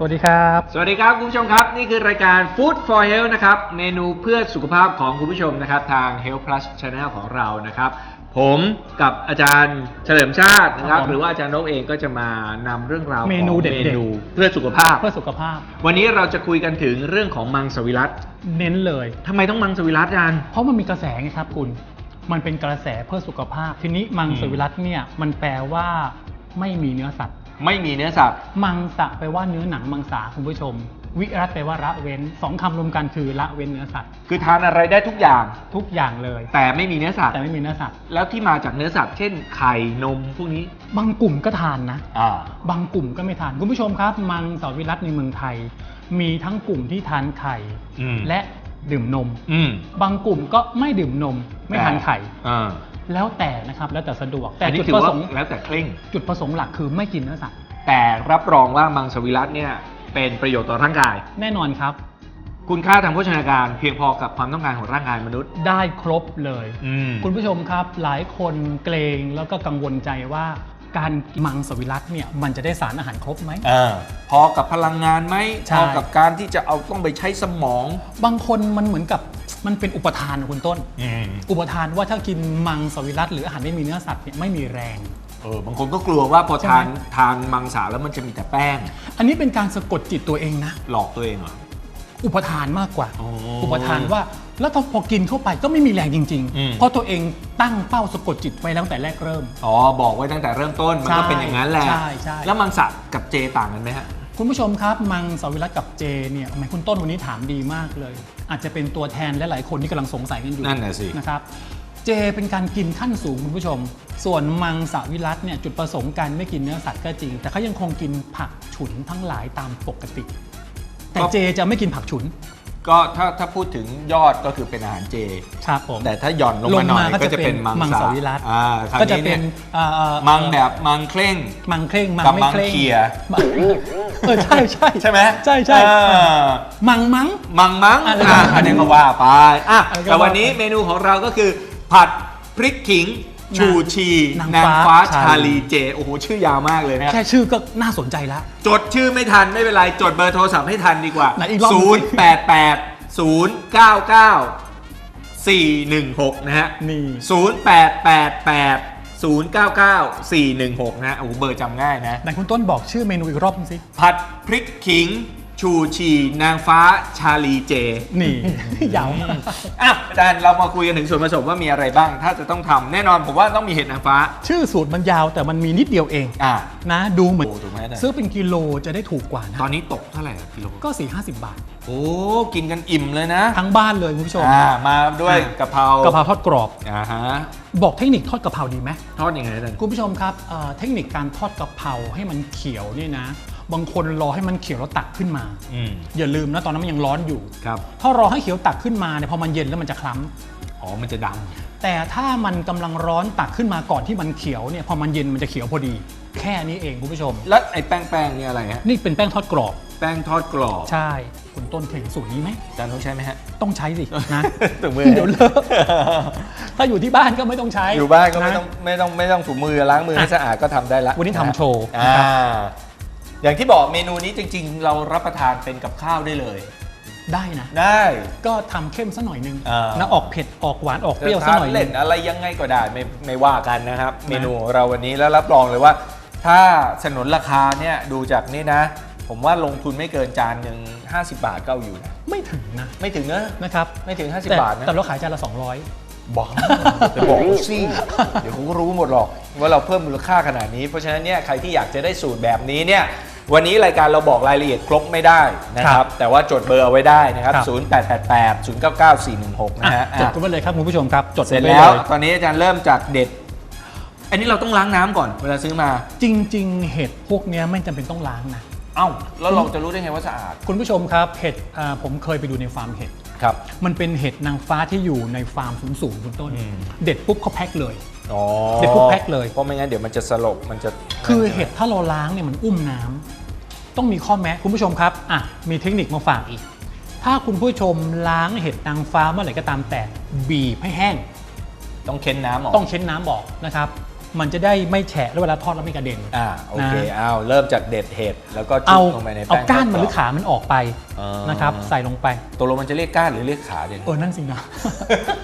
สวัสดีครับ สวัสดีครับคุณผู้ชมครับ นี่คือรายการ Food for Health นะครับ เมนูเพื่อสุขภาพของคุณผู้ชมนะครับ ทาง Health Plus Channel ของเรานะครับ ผมกับอาจารย์เฉลิมชาตินะครับครับผมหรือว่าอาจารย์นกเองก็จะมานำเรื่องราวของเมนูเด็ดๆ เมนูเพื่อสุขภาพ เพื่อสุขภาพวันนี้เราจะคุยกันถึงเรื่องของมังสวิรัตเน้นเลย ทำไมต้องมังสวิรัตอาจารย์ เพราะมันมีกระแสไงครับคุณ มันเป็นกระแสเพื่อสุขภาพ ทีนี้มังสวิรัตเนี่ยมันแปลว่าไม่มีเนื้อสัตว์ ไม่มีเนื้อสัตว์ มังสะแปลว่าเนื้อหนังมังสาคุณผู้ชม วิรัตแปลว่าละเว้นสองคำรวมกันคือละเว้นเนื้อสัตว์คือทานอะไรได้ทุกอย่าง ทุกอย่างเลย แต่ไม่มีเนื้อสัตว์ แต่ไม่มีเนื้อสัตว์ แล้วที่มาจากเนื้อสัตว์เช่นไข่นมพวกนี้ บางกลุ่มก็ทานนะ อ่า บางกลุ่มก็ไม่ทานคุณผู้ชมครับ มังสวิรัตในเมืองไทย มีทั้งกลุ่มที่ทานไข่อืม และดื่มนม อืมบางกลุ่มก็ไม่ดื่มนม ไม่ทานไข่ อ่า แล้วแต่นะครับแล้วแต่สะดวกแต่อันนี้จุดถือประว่าสงค์แล้วแต่เคร่ง จุดประสงค์หลักคือไม่กินเนื้อสัตว์แต่รับรองว่ามังสวิรัตเนี่ยเป็นประโยชน์ต่อร่างกาย แน่นอนครับ คุณค่าทางโภชนาการเพียงพอกับความต้องการของร่างกายมนุษย์ ได้ครบเลย อืม คุณผู้ชมครับหลายคนเกรงแล้วก็กังวลใจว่าการมังสวิรัตเนี่ยมันจะได้สารอาหารครบไหมอ่าพอกับพลังงานไหมใช่ พอกับการที่จะเอาต้องไปใช้สมอง บางคนมันเหมือนกับ มันเป็นอุปทานนะคุณต้น อืมอุปทานว่าถ้ากินมังสวิรัตหรืออาหารไม่มีเนื้อสัตว์เนี่ยไม่มีแรง เออบางคนก็กลัวว่าพอใช่ไหมทานทานมังสาแล้วมันจะมีแต่แป้ง อันนี้เป็นการสะกดจิตตัวเองนะ หลอกตัวเองเหรอ อุปทานมากกว่า อ๋ออุอุปทานว่าแล้วพอกินเข้าไปก็ไม่มีแรงจริง อืม ๆ เพราะตัวเองตั้งเป้าสะกดจิตไว้ตั้งแต่แรกเริ่ม อ๋อ บอกไว้ตั้งแต่เริ่มต้น มันก็ใช่เป็นอย่างนั้นแหละ ใช่ใช่ แล้วมังสะกับเจต่างกันไหมฮะ คุณผู้ชมครับ มังสวิรัตกับเจเนี่ยทำไมคุณต้นวันนี้ถามดีมากเลย อาจจะเป็นตัวแทนและหลายคนที่กำลังสงสัยกันอยู่นั่นน่ะสิ นะครับ เจเป็นการกินขั้นสูงคุณผู้ชม ส่วนมังสวิรัตเนี่ยจุดประสงค์การไม่กินเนื้อสัตว์ก็จริง แต่เขายังคงกินผักฉุนทั้งหลายตามปกติ แต่เจจะไม่กินผักฉุน ก็ถ้าถ้าพูดถึงยอดก็คือเป็นอาหารเจ ครับผม แต่ถ้าหย่อนลงมาหน่อยลงมาก็ก็จะจะเป็นมังเป็นมังสสวิรัติ อ่าคราวก็จะนี้เป็เนี่ยนอ่าอ่ามังแบบมังเคร่ง มังเคร่งมังกับไม่มังเคร่งเคีย มังเออใช่ใช่ใช่ไหมใช่ใช่อ่ามังมั้งมังมังอะไรอะก็ว่าอันนี้ก็ว่าไปอะอะไรก็แต่วันนี้ว่าไปเมนูของเราก็คือผัดพริกขิง ชูชีนางนางฟ้าฟ้าชาชาลีลีเจ โอ้โห ชื่อยาวมากเลยนะแค่ชื่อก็น่าสนใจแล้ว จดชื่อไม่ทันไม่เป็นไร จดเบอร์โทรศัพท์ให้ทันดีกว่า ไหนอีกรอบหนึ่งสิ0 8 8 0 9 9 4 1 6 นะฮะ นี่ 0 8 8 8 0 9 9 4 1 6 นะฮะโอ้โหเบอร์จำง่ายนะ ไหนคุณต้นบอกชื่อเมนูอีกรอบนึงสิ ผัดพริกขิง ชูชีนางฟ้าชาลีเจ นี่ ยาวมากอะอาจารย์เรามาคุยกันถึงส่วนผสมว่ามีอะไรบ้าง ถ้าจะต้องทำแน่นอนผมว่าต้องมีเห็ดนางฟ้า ชื่อสูตรมันยาวแต่มันมีนิดเดียวเองอ่านะ ดูเหมือน โอ้ถูกไหมอาจารย์ ซื้อเป็นกิโลจะได้ถูกกว่านะ ตอนนี้ตกเท่าไหร่อะกิโลก็ 4 5 0 บาท โอ้กินกันอิ่มเลยนะทั้งบ้านเลยคุณผู้ชมอ่ามาด้วยอะกะเพรากะเพราทอดกรอบ อ่าฮะบอกเทคนิคทอดกะเพราดีไหม ทอดยังไงอาจารย์ คุณผู้ชมครับเอ่อเทคนิคการทอดกะเพราให้มันเขียวเนี่ยนะ บางคนรอให้มันเขียวแล้วตักขึ้นมา อืมอย่าลืมนะตอนนั้นมันยังร้อนอยู่ ครับ ถ้ารอให้เขียวตักขึ้นมาเนี่ยพอมันเย็นแล้วมันจะคล้อ๋อ มันจะดำแต่ถ้ามันกำลังร้อนตักขึ้นมาก่อนที่มันเขียวเนี่ยพอมันเย็นมันจะเขียวพอดี แค่นี้เองคุณผู้ชมำแล้วไอ้แป้งแป้งๆนี่อะไรฮะ นี่เป็นแป้งทอดกรอบ แป้งทอดกรอบใช่คุณต้นเคยเห็นสูตรนี้ไหม อาจารย์ต้องใช้ไหมฮะ ต้องใช้สินะ ถุงมือเดี๋ยวเลอะถ้าอยู่ที่บ้านก็ไม่ต้องใช้อยู่บ้านก็ไม่ะต้องไม่ต้องไม่ต้องถูมือล้างมือให้อะสะอาดก็ทำได้ละวันนี้ทำโชว์ อ่านะครับ อย่างที่บอกเมนูนี้จริง ๆ เรารับประทานเป็นกับข้าวได้เลย ได้นะ ได้ ก็ทำเข้มซะหน่อยนึงอ่านะออกเผ็ดออกหวานออกเปรี้ยวจะซะทานหน่อยนึเล่งนอะไรยังไงก็ได้ไม่ไม่ว่ากันนะครับ เมนูของเราวันนี้แล้วรับรองเลยว่า ถ้าสนนราคาเนี่ยดูจากนี่นะ ผมว่าลงทุนไม่เกินจานหนึ่ง50 บาทก็เอาอยู่นะไม่ถึงนะไม่ถึงนะนะครับไม่ถึง 50 แต่บาทนะแต่เราขายจานละ บอกไปบอกเขาสิเดี๋ยวเขาก็รู้หมดหรอกว่าเราเพิ่มมูลค่าขนาดนี้ เพราะฉะนั้นเนี่ยใครที่อยากจะได้สูตรแบบนี้เนี่ยวันนี้รายการเราบอกรายละเอียดครบไม่ได้นะคครัรับบแต่ว่าจดเบอร์เอาไว้ได้นะครับครับ0888 099 416 200นะฮะจดกันไว้เลยครับคุณผู้ชมครับ จดเสร็จไว้แล้วเยตอนนี้อาจารย์เริ่มจากเด็ด อันนี้เราต้องล้างน้ำก่อนเวลาซื้อมา จริง ๆ เห็ดพวกเนี้ยไม่จำเป็นต้องล้างนะเอ้าแล้วเราจะรู้ได้ไงว่าสะอาด คุณผู้ชมครับเห็ดอ่าผมเคยไปดูในฟาร์มเห็ด ครับ มันเป็นเห็ดนางฟ้าที่อยู่ในฟาร์มสูงๆคุณต้น อืม เด็ดปุ๊บเขาแพ็คเลย อ๋อเดี๋ยวพวกแพ็คเลย เพราะไม่งั้นเดี๋ยวมันจะสลบมันจะคือเห็ดถ้าเราล้างเนี่ยมันอุ้มน้ำต้องมีข้อแม้คุณผู้ชมครับอะมีเทคนิคมาฝากอีก ถ้าคุณผู้ชมล้างเห็ดนางฟ้าเมื่อไหร่ก็ตามแต่บีบให้แห้ง ต้องเค้นน้ำออกต้องเช็ดน้ำออกนะครับ มันจะได้ไม่แฉะแล้วเวลาทอดแล้วไม่กระเด็น อ่าโอเคนะ เอาเริ่มจากเด็ดเห็ดแล้วก็จุเอาบลงไปในเอาแป้งก้านมันหทรือดกรบขามันออกไปอ๋อนะครับใส่ลงไป ตกลงมันจะเรียกก้านหรือเรียกขาเด่นเออนั่นสินะ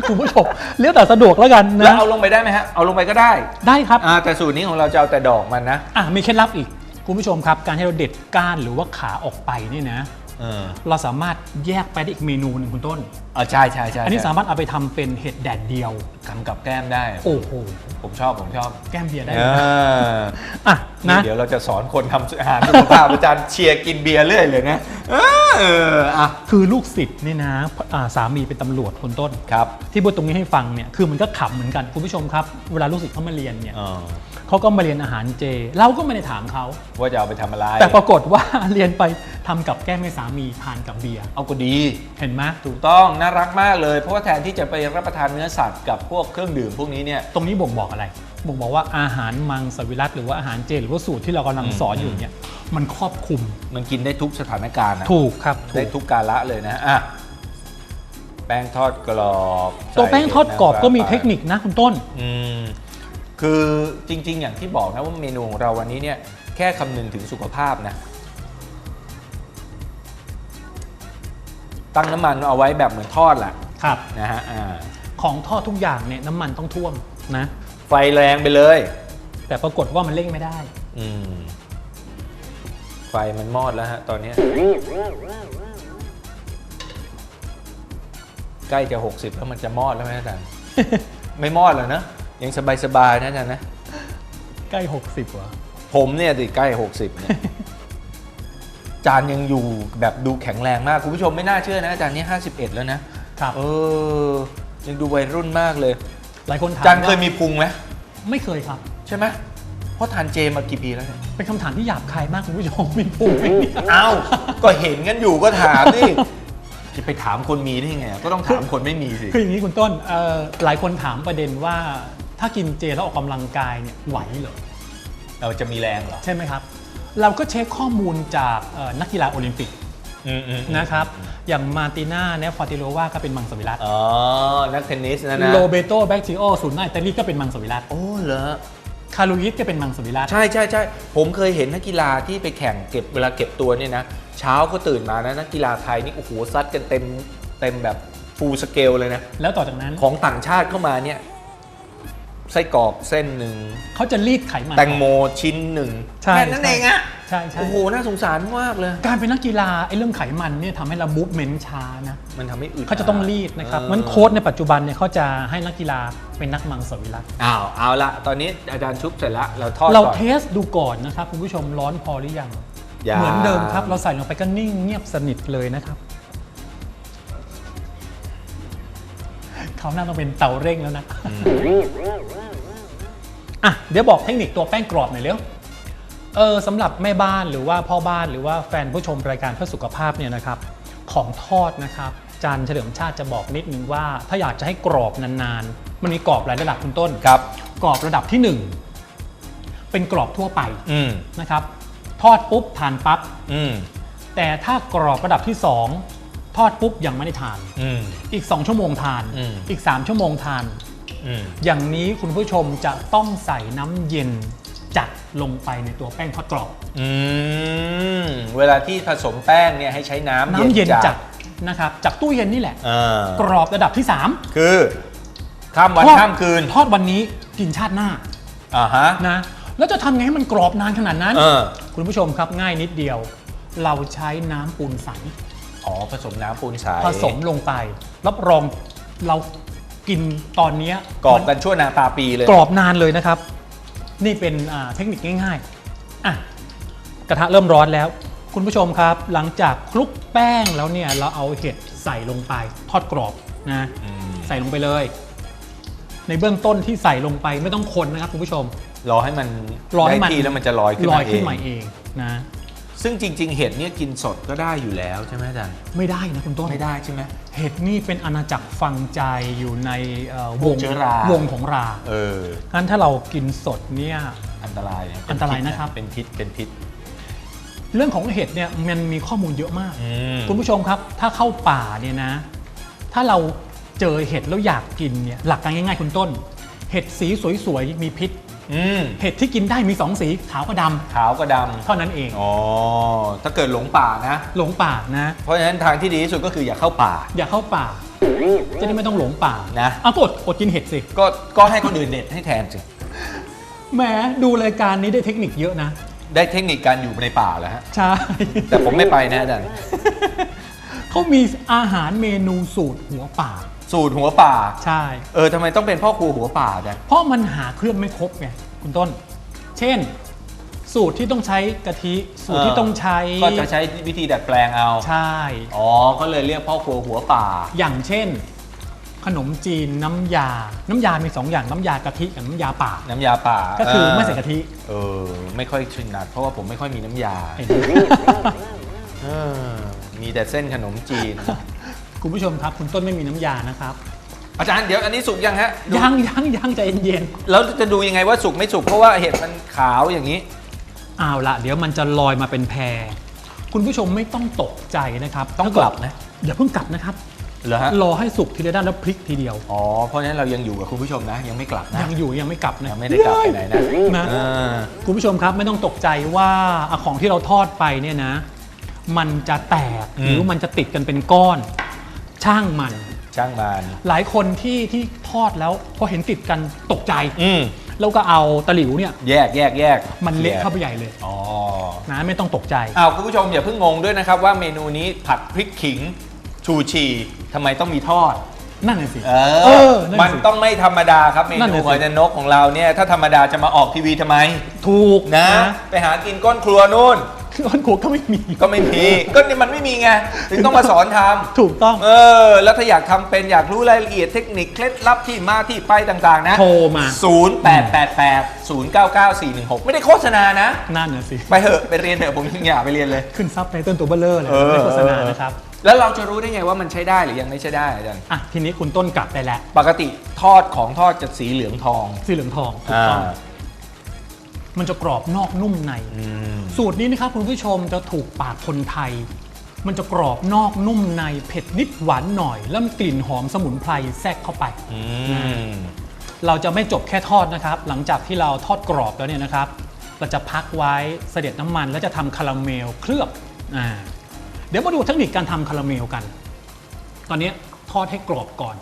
คุณผู้ชมเรียกแต่สะดวกแล้วกันแล้วนะเอาลงไปได้ไหมฮะเอาลงไปก็ได้ได้ครับ อ่าแต่สูตรนี้ของเราจะเอาแต่ดอกมันนะอะมีเคล็ดลับอีก คุณผู้ชมครับ การที่เราเด็ดก้านหรือว่าขาออกไปเนี่ยนะ เออเราสามารถแยกไปได้อีกเมนูหนึ่งคุณต้น อ่าใช่ใช่ใช่อันนี้ใช่สามารถเอาไปทำเป็นเห็ดแดดเดียว ทำกับแก้มได้ โอ้โห ผมชอบผมชอบแก้มเบียร์ได้เอเลยนะออะนี่นะ เดี๋ยวเราจะสอนคนทำอาหารสุขภาพ อาจารย์เชียร์กินเบียร์เรื่อยเลยนะเออเอออะคือลูกศิษย์นี่นะอ่าสามีเป็นตำรวจคุณต้น ครับ ที่พูดตรงนี้ให้ฟังเนี่ยคือมันก็ขำเหมือนกันคุณผู้ชมครับ เวลาลูกศิษย์เขามาเรียนเนี่ยเออเขาก็มาเรียนอาหารเจ เราก็ไม่ได้ถามเขา ว่าจะเอาไปทำอะไรแต่ปรากฏว่า เรียนไปทำกับแก้มให้สามีทานกับเบียร์เอาก็ดี เห็นไหมถูกต้องน่ารักมากเลย เพราะว่าแทนที่จะไปรับประทานเนื้อสัตว์กับพวกเครื่องดื่มพวกนี้เนี่ย ตรงนี้บ่งบอกอะไร บ่งบอกว่าอาหารมังสวิรัตหรือว่าอาหารเจหรือว่าสูตรที่เรากำลังอืมสอนอยู่เนี่ยมันครอบคลุมมันกินได้ทุกสถานการณ์นะถูกครับถูได้กทุกกาละเลยนะอะแป้งทอดกรอบตัวแป้งทอดกรอบใส่ก็มีน้ำปลาเทคนิคนะคุณต้น อืมคือจริง ๆ อย่างที่บอกนะว่าเมนูของเราวันนี้เนี่ยแค่คำนึงถึงสุขภาพนะ ตั้งน้ำมันเอาไว้แบบเหมือนทอดแหละครับ นะฮะอ่าของทอดทุกอย่างเนี่ยน้ำมันต้องท่วมนะ ไฟแรงไปเลย แต่ปรากฏว่ามันเร่งไม่ได้ อืม ไฟมันมอดแล้วฮะ ตอนเนี้ยใกล้จะ 60 แล้วมันจะมอดแล้วไหมอาจารย์ไม่มอดแล้วนะ ยังสบายๆนะอาจารย์นะ ใกล้ 60ว่ะผมเนี่ยสิใกล้ 60เนี่ย จานยังอยู่แบบดูแข็งแรงมาก คุณผู้ชมไม่น่าเชื่อนะอาจารย์นี่51 แล้วนะครับ เออ ยังดูวัยรุ่นมากเลย หลายคนถามจานเคยว่ามีพุงไหมไม่เคยครับ ใช่ไหมเพราะทานเจมากี่ปีแล้วเนี่ยเป็นคำถามที่หยาบคายมากคุณผู้ชมมีปุ่มไหมเนี่ยเอ้าก็เห็นกันอยู่ก็ถามนี่จะไปถามคนมีได้ไง ก็ต้องถามคนไม่มีสิคืออย่างนี้คุณต้นเอ่อหลายคนถามประเด็นว่าถ้ากินเจแล้วออกกำลังกายเนี่ยไหวเหรอเราจะมีแรงเหรอใช่ไหมครับ เราก็เช็คข้อมูลจากเอ่อนักกีฬาโอลิมปิกอืมอืมนะครับอย่างมาร์ติน่าเนฟฟอร์ติโลวาก็เป็นมังสวิรัตอ๋อ นักเทนนิสนะนะ โรเบโตแบคติโอศูนย์หน้าอิตาลีก็เป็นมังสวิรัตโอ้เหรอ คารูยิสก็เป็นมังสวิรัต ใช่ใช่ใช่ผมเคยเห็นนักกีฬาที่ไปแข่งเก็บเวลาเก็บตัวเนี่ยนะ เช้าก็ตื่นมานะ นักกีฬาไทยนี่ โอ้โห ซัดกันเต็มเต็มแบบฟูลสเกลเลยนะ แล้วต่อจากนั้น ของต่างชาติเข้ามาเนี่ย ไส้กรอกเส้นหนึ่งเขาจะรีดไขมัน แตงโมชิ้นหนึ่งใช่ แค่นั้นเองอะใช่ใช่โอ้โหน่าสงสารมากเลย การเป็นนักกีฬาไอ้เรื่องไขมันเนี่ยทำให้เราบูฟเมนช้านะมันทำให้อึดเขาจะต้องรีดนะครับเออ มันโค้ชในปัจจุบันเนี่ยเขาจะให้นักกีฬาเป็นนักมังสวิรัตอ้าวเอาละตอนนี้อาจารย์ชุบเสร็จแล้วเราทอดเราก่อน เทสดูก่อนนะครับคุณผู้ชมร้อนพอหรือยังอย่าเหมือนเดิมครับ เราใส่ลงไปก็นิ่งเงียบสนิทเลยนะครับเขาวหน้าต้องเป็นเตาเร่งแล้วนะอ่ะเดี๋ยวบอกเทคนิคตัวแป้งกรอบหน่อยเร็วเออสำหรับแม่บ้านหรือว่าพ่อบ้านหรือว่าแฟนผู้ชมรายการเพื่อสุขภาพเนี่ยนะครับของทอดนะครับจานเฉลิมชาติจะบอกนิดนึงว่า ถ้าอยากจะให้กรอบนานๆ มันมีกรอบหลายระดับคุณต้นครับ กรอบระดับที่หนึ่งเป็นกรอบทั่วไปอืมนะครับ ทอดปุ๊บทานปั๊บอืมแต่ถ้ากรอบระดับที่ 2 ทอดปุ๊บยังไม่ได้ทาน อืมอีก 2 ชั่วโมงทาน อืม อีก 3 ชั่วโมงทาน อืมอย่างนี้คุณผู้ชมจะต้องใส่น้ำเย็นจัดลงไปในตัวแป้งทอดกรอบอืมเวลาที่ผสมแป้งเนี่ยให้ใช้น้ำน้ำเย็นจัจัดนะครับจากตู้เย็นนี่แหละอ่ากรอบระดับที่คือข้าม3วันทอดข้ามคืน ทอดวันนี้กินชาติหน้าอ่าฮะนะแล้วจะทำไงให้มันกรอบนานขนาดนั้นเออคุณผู้ชมครับง่ายนิดเดียว เราใช้น้ำปูนใสอ๋อผสมน้ำปูนใสผสมลงไป รับรองเรา กินตอนเนี้ยกรอบกันชั่วนาตาปีเลย กรอบนานเลยนะครับ นี่เป็นอ่าเทคนิคง่ายๆอะกระทะเริ่มร้อนแล้ว คุณผู้ชมครับ หลังจากคลุกแป้งแล้วเนี่ยเราเอาเห็ดใส่ลงไปทอดกรอบนะอืมใส่ลงไปเลย ในเบื้องต้นที่ใส่ลงไปไม่ต้องคนนะครับคุณผู้ชม รอให้มันรอให้มันได้ที่แล้วมันจะลอยขึ้นลมาอยขึ้นเองมาเองนะ ซึ่งจริง ๆ เห็ดเนี่ยกินสดก็ได้อยู่แล้วใช่ไหมอาจารย์ไม่ได้นะคุณต้น ไม่ได้ใช่ไหม เห็ดนี่เป็นอาณาจักรฝังใจอยู่ในเอ่อพววกงเชื้อรา วงของราเออ งั้นถ้าเรากินสดเนี่ย อันตรายเยอันตรายนะครับ เป็นพิษเป็นพิษ เรื่องของเห็ดเนี่ยมันมีข้อมูลเยอะมาก อืม คุณผู้ชมครับ ถ้าเข้าป่าเนี่ยนะ ถ้าเราเจอเห็ดแล้วอยากกินเนี่ยหลักการง่ายๆ คุณต้น เห็ดสีสวยๆ มีพิษ อืมเห็ดที่กินได้มีสองสีขาวกับดขาวกับดำเท่านั้นเองำอ๋อถ้าเกิดหลงป่านะ หลงป่านะ เพราะฉะนั้นทางที่ดีที่สุดก็คืออย่าเข้าป่าอย่าเข้าป่า จะได้ไม่ต้องหลงป่านะ เอาก็อดอดกินเห็ดสิก็ก็ให้คนอื่นเด็ดให้แทนสิแหมดูรายการนี้ได้เทคนิคเยอะนะได้เทคนิคการอยู่ในป่าแล้วฮะใช่ แต่ผมไม่ไปนะอาจารย์ เขามีอาหารเมนูสูตรหัวป่า สูตรหัวป่า ใช่ เออทำไมต้องเป็นพ่อครัวหัวป่าอาจารย์เพราะมันหาเครื่องไม่ครบไงคุณต้น เช่น สูตรที่ต้องใช้กะทิสูตรที่ต้องใช้ ก็จะใช้วิธีดัดแปลงเอา ใช่ อ๋อ ก็เลยเรียกพ่อครัวหัวป่า อย่างเช่น ขนมจีนน้ำยา น้ำยามีสองอย่างน้ำยากะทิกับน้ำยาป่า น้ำยาป่า ก็คือไม่ใส่กะทิ เออ ไม่ค่อยชินนัดเพราะว่าผมไม่ค่อยมีน้ำยาเห็นไหมเออมีแต่เส้นขนมจีน คุณผู้ชมครับ คุณต้นไม่มีน้ำยานะครับ อาจารย์เดี๋ยวอันนี้สุกยังฮะดูยังยังยังใจเย็นแล้วจะดูยังไงว่าสุกไม่สุกเพราะว่าเห็ดมันขาวอย่างนี้ ๆเอาละเดี๋ยวมันจะลอยมาเป็นแพรคุณผู้ชมไม่ต้องตกใจนะครับต้องกลับนะ อย่าเพิ่งกลับนะครับเหรอฮะรอให้สุกทีละด้านแล้วพลิกทีเดียวอ๋อเพราะฉะนั้นเรายังอยู่กับคุณผู้ชมนะ ยังไม่กลับนะยังอยู่ยังไม่กลับนะยังไม่ได้กลับไปไหนนะนะ เออคุณผู้ชมครับไม่ต้องตกใจว่าอะของที่เราทอดไปเนี่ยนะ มันจะแตกอืมหรือมันจะติดกันเป็นก้อน ช่างมัน ช่างมันหลายคนที่ที่ทอดแล้วพอเห็นติดกันตกใจ อืมแล้วก็เอาตะหลิวเนี่ย แยกแยกแยกมันเละเข้าไปใหญ่เลยอ๋อนะไม่ต้องตกใจอ้าวคุณผู้ชมอย่าเพิ่งงงด้วยนะครับว่าเมนูนี้ผัดพริกขิงชูชีทำไมต้องมีทอด นั่นน่ะสิ เอเอออนั่นสิมันต้องไม่ธรรมดาครับเมนั่นนูน่ะสิ หอยนางรมของเราเนี่ยถ้าธรรมดาจะมาออกทีวีทำไม ถูกนะ ไปหากินก้นครัวนู่น คืออันขวดก็ไม่มี ก็ไม่มีก็นี่มันไม่มีไงถึงต้องมาสอนทำถูกต้อง เออ แล้วถ้าอยากทำเป็นอยากรู้รายละเอียดเทคนิคเคล็ดลับที่มาที่ไปต่างๆ นะโทรมา 0888 099 416 ไม่ได้โฆษณานะ นั่นน่ะสิ ไปเถอะไปเรียนเถอะผมยังอยากไปเรียนเลย ขึ้นซับในต้นตัวเบลเลอร์เลยเออไม่โฆษณานะครับแล้วเราจะรู้ได้ไงว่ามันใช้ได้หรือยังไม่ใช้ได้อาจารย์อะทีนี้คุณต้นกลับไปแล้ว ปกติทอดของทอดจะสีเหลืองทอง สีเหลืองทองถูกต้อง มันจะกรอบนอกนุ่มในอืมสูตรนี้นะครับคุณผู้ชมจะถูกปากคนไทย มันจะกรอบนอกนุ่มใน เผ็ดนิดหวานหน่อย แล้วมีกลิ่นหอมสมุนไพรแทรกเข้าไปอืมเราจะไม่จบแค่ทอดนะครับ หลังจากที่เราทอดกรอบแล้วเนี่ยนะครับ เราจะพักไว้เสด็จน้ำมัน แล้วจะทำคาราเมลเคลือบอ่าเดี๋ยวมาดูเทคนิคการทำคาราเมลกัน ตอนนี้ทอดให้กรอบก่อน